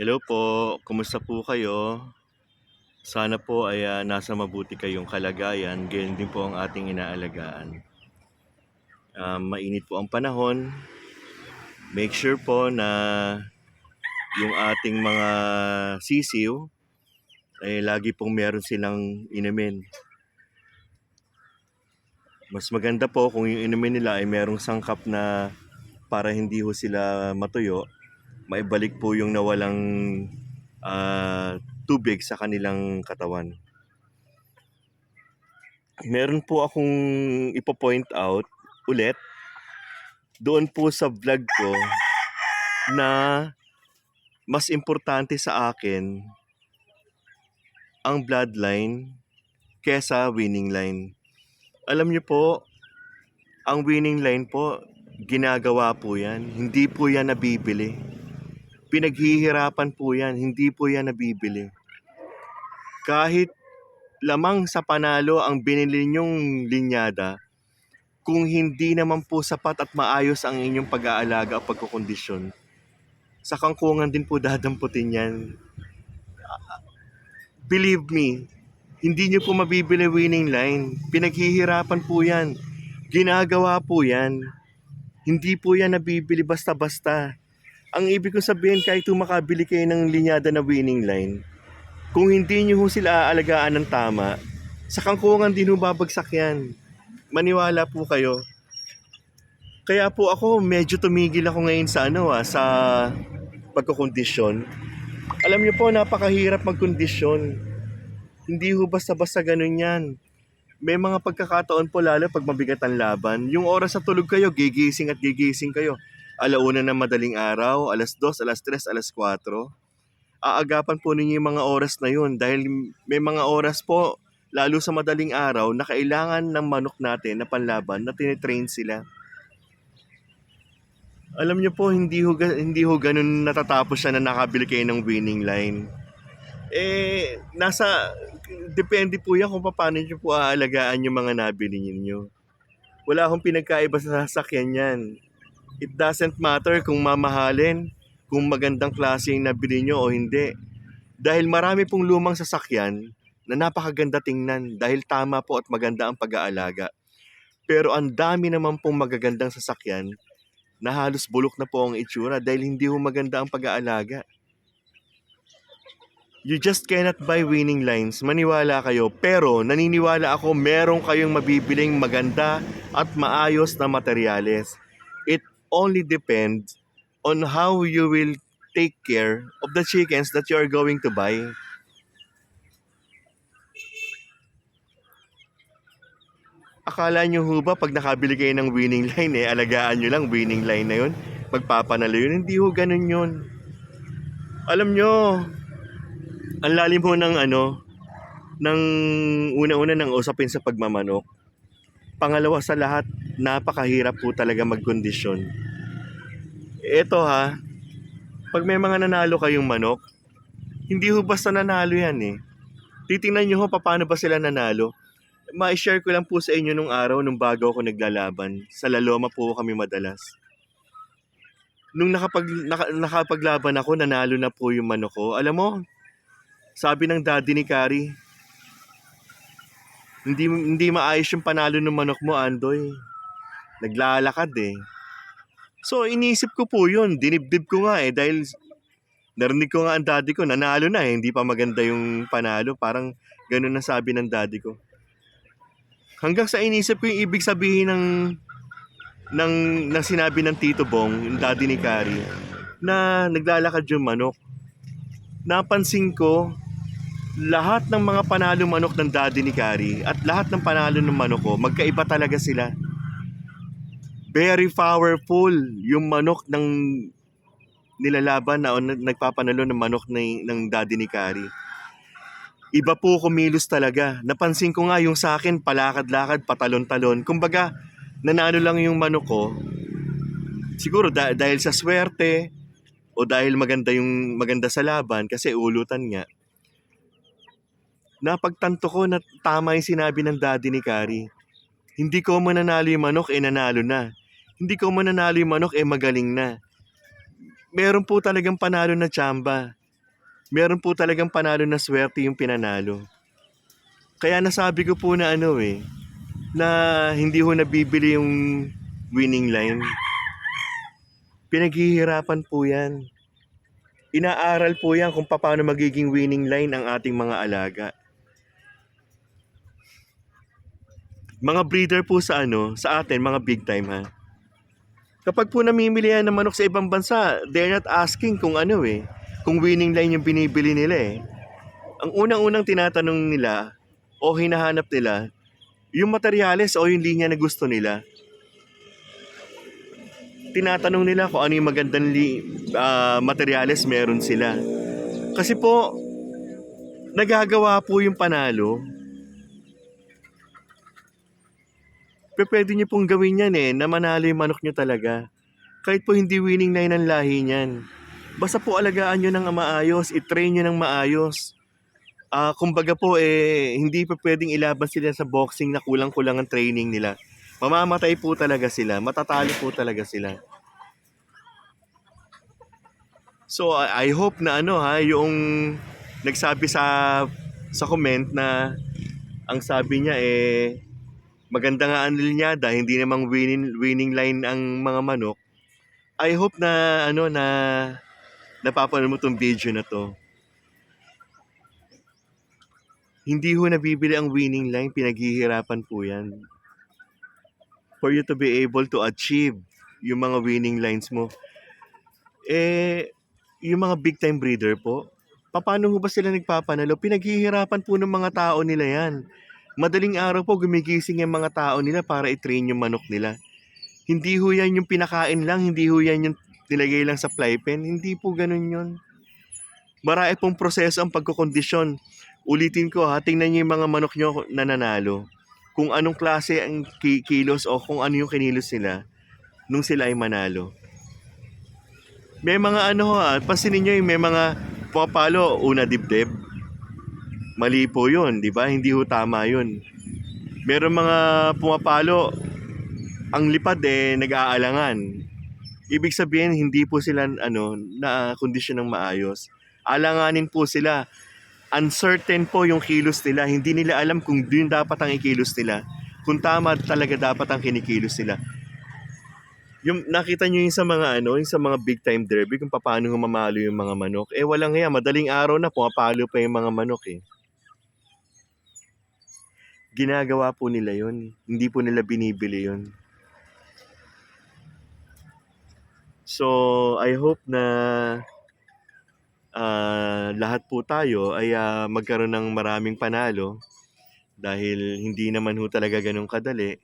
Hello po, kumusta po kayo? Sana po ay ah, nasa mabuti kayong kalagayan, gayon din po ang ating inaalagaan. Ah, mainit po ang panahon. Make sure po na yung ating mga sisiw ay lagi pong meron silang inumin. Mas maganda po kung yung inumin nila ay merong sangkap na para hindi ho sila matuyo maibalik po yung nawalang ah, tubig sa kanilang katawan. Meron po akong ipo-point out ulit doon po sa vlog ko na mas importante sa akin ang bloodline kesa winning line. Alam niyo po, ang winning line po, ginagawa po yan. Hindi po yan nabibili pinaghihirapan po yan, hindi po yan nabibili. Kahit lamang sa panalo ang binili nyong linyada, kung hindi naman po sapat at maayos ang inyong pag-aalaga o pagkukondisyon, sa kangkungan din po dadamputin yan. Believe me, hindi nyo po mabibili winning line. Pinaghihirapan po yan. Ginagawa po yan. Hindi po yan nabibili basta-basta ang ibig kong sabihin kahit makabili kayo ng linyada na winning line, kung hindi nyo ho sila aalagaan ng tama, sa kangkungan din ho babagsak yan. Maniwala po kayo. Kaya po ako medyo tumigil ako ngayon sa ano ah, sa pagkakondisyon. Alam niyo po, napakahirap magkondisyon. Hindi ho basta-basta ganun yan. May mga pagkakataon po lalo pag mabigat ang laban. Yung oras sa tulog kayo, gigising at gigising kayo alauna ng madaling araw, alas 2, alas 3, alas 4. Aagapan po ninyo yung mga oras na yun dahil may mga oras po, lalo sa madaling araw, na kailangan ng manok natin na panlaban na tinitrain sila. Alam niyo po, hindi ho, hindi ho ganun natatapos siya na nakabili kayo ng winning line. Eh, nasa, depende po yan kung paano niyo po aalagaan yung mga nabili ninyo. Wala akong pinagkaiba sa sasakyan yan it doesn't matter kung mamahalin, kung magandang klase yung nabili nyo o hindi. Dahil marami pong lumang sasakyan na napakaganda tingnan dahil tama po at maganda ang pag-aalaga. Pero ang dami naman pong magagandang sasakyan na halos bulok na po ang itsura dahil hindi ho maganda ang pag-aalaga. You just cannot buy winning lines. Maniwala kayo. Pero naniniwala ako merong kayong mabibiling maganda at maayos na materyales. Only depends on how you will take care of the chickens that you are going to buy. Akala nyo ho ba pag nakabili kayo ng winning line eh, alagaan nyo lang winning line na yun? Magpapanalo yun? Hindi ho ganun yun. Alam nyo, ang lalim ho ng ano, ng una-una ng usapin sa pagmamanok. Pangalawa sa lahat, napakahirap po talaga magkondisyon. Ito ha, pag may mga nanalo kayong manok, hindi ho basta nanalo yan eh. Titingnan nyo ho paano ba sila nanalo. Ma-share ko lang po sa inyo nung araw nung bago ako naglalaban. Sa Laloma po kami madalas. Nung nakapag, naka, nakapaglaban ako, nanalo na po yung manok ko. Alam mo, sabi ng daddy ni Kari, hindi hindi maayos yung panalo ng manok mo, Andoy. Naglalakad eh. So, inisip ko po yun. Dinibdib ko nga eh. Dahil narinig ko nga ang daddy ko, nanalo na eh. Hindi pa maganda yung panalo. Parang ganun na sabi ng daddy ko. Hanggang sa inisip ko yung ibig sabihin ng ng, ng sinabi ng Tito Bong, yung daddy ni Kari, na naglalakad yung manok. Napansin ko, lahat ng mga panalo manok ng daddy ni Kari at lahat ng panalo ng manok ko, magkaiba talaga sila very powerful yung manok ng nilalaban na nagpapanalo ng manok ng, ng daddy ni Kari. Iba po kumilos talaga. Napansin ko nga yung sa akin, palakad-lakad, patalon-talon. Kumbaga, nanalo lang yung manok ko. Siguro da- dahil sa swerte o dahil maganda yung maganda sa laban kasi ulutan nga. Napagtanto ko na tama yung sinabi ng daddy ni Kari. Hindi ko mananalo yung manok, eh nanalo na hindi ko mananalo yung manok, eh magaling na. Meron po talagang panalo na tsamba. meron po talagang panalo na swerte yung pinanalo. Kaya nasabi ko po na ano eh, na hindi ho nabibili yung winning line. Pinaghihirapan po yan. Inaaral po yan kung paano magiging winning line ang ating mga alaga. Mga breeder po sa ano, sa atin, mga big time ha. Kapag po namimili yan ng manok sa ibang bansa, they're not asking kung ano eh, kung winning line yung binibili nila eh. Ang unang-unang tinatanong nila o hinahanap nila, yung materyales o yung linya na gusto nila. Tinatanong nila kung ano yung magandang li- ah, materyales meron sila. Kasi po, nagagawa po yung panalo. Pero pwede nyo pong gawin yan eh, na manalo yung manok nyo talaga. Kahit po hindi winning line ang lahi niyan. Basta po alagaan nyo ng maayos, itrain nyo ng maayos. Ah, kumbaga po eh hindi pa pwedeng ilaban sila sa boxing na kulang-kulang ang training nila. Mamamatay po talaga sila, matatalo po talaga sila. So I hope na ano ha, yung nagsabi sa sa comment na ang sabi niya eh maganda nga ang linyada, hindi namang winning winning line ang mga manok. I hope na ano na napapanood mo tong video na to. Hindi ho nabibili ang winning line, pinaghihirapan po yan. For you to be able to achieve yung mga winning lines mo. Eh, yung mga big time breeder po, paano ho ba sila nagpapanalo? Pinaghihirapan po ng mga tao nila yan. Madaling araw po gumigising yung mga tao nila para i-train yung manok nila. Hindi ho yan yung pinakain lang, hindi ho yan yung nilagay lang sa fly pen. Hindi po ganun yun. Marami pong proseso ang pagkukondisyon. Ulitin ko ha, tingnan niyo yung mga manok nyo na nanalo. Kung anong klase ang ki- kilos o kung ano yung kinilos nila nung sila ay manalo. May mga ano ha, pansinin nyo yung may mga pumapalo, una dibdib. Mali po yun, di ba? Hindi ho tama yun. Meron mga pumapalo, ang lipad eh, nag-aalangan. Ibig sabihin, hindi po sila ano, na kondisyon ng maayos. Alanganin po sila. Uncertain po yung kilos nila. Hindi nila alam kung yun dapat ang ikilos nila. Kung tama talaga dapat ang kinikilos nila. Yung nakita nyo yung sa mga ano, yung sa mga big time derby kung paano humamalo yung mga manok. Eh walang nga, madaling araw na pumapalo pa yung mga manok eh. Ginagawa po nila yun. Hindi po nila binibili yun. So, I hope na ah, lahat po tayo ay ah, magkaroon ng maraming panalo dahil hindi naman ho talaga ganun kadali.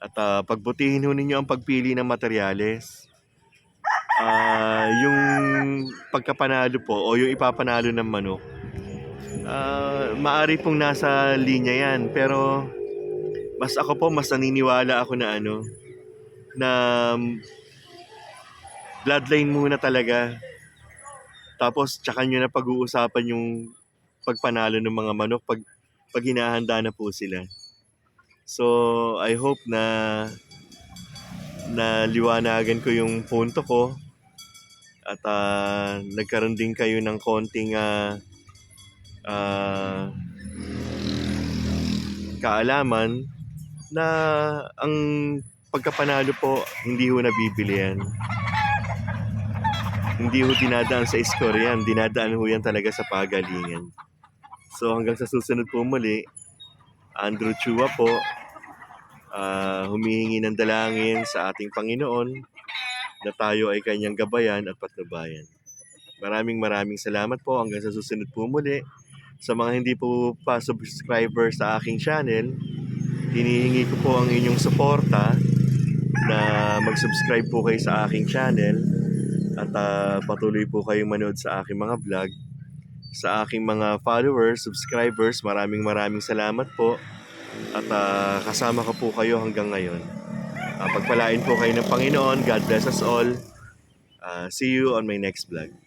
At ah, pagbutihin ho ninyo ang pagpili ng materyales. Ah, yung pagkapanalo po o yung ipapanalo ng manok, ah, maari pong nasa linya yan. Pero mas ako po, mas naniniwala ako na ano, na bloodline muna talaga. Tapos tsaka nyo na pag-uusapan yung pagpanalo ng mga manok pag, pag hinahanda na po sila. So, I hope na na liwanagan ko yung punto ko at ah, nagkaroon din kayo ng konting ah, ah, kaalaman na ang pagkapanalo po hindi ho nabibili yan. Hindi ho dinadaan sa score yan. Dinadaan ho yan talaga sa pagalingan. So hanggang sa susunod po muli, Andrew Chua po, ah, humihingi ng dalangin sa ating Panginoon na tayo ay kanyang gabayan at patnubayan. Maraming maraming salamat po hanggang sa susunod po muli. Sa mga hindi po pa subscriber sa aking channel, hinihingi ko po ang inyong suporta na mag-subscribe po kayo sa aking channel at ah, patuloy po kayong manood sa aking mga vlog. Sa aking mga followers, subscribers, maraming maraming salamat po. At ah, kasama ko po kayo hanggang ngayon. Ah, pagpalain po kayo ng Panginoon. God bless us all. Ah, see you on my next vlog.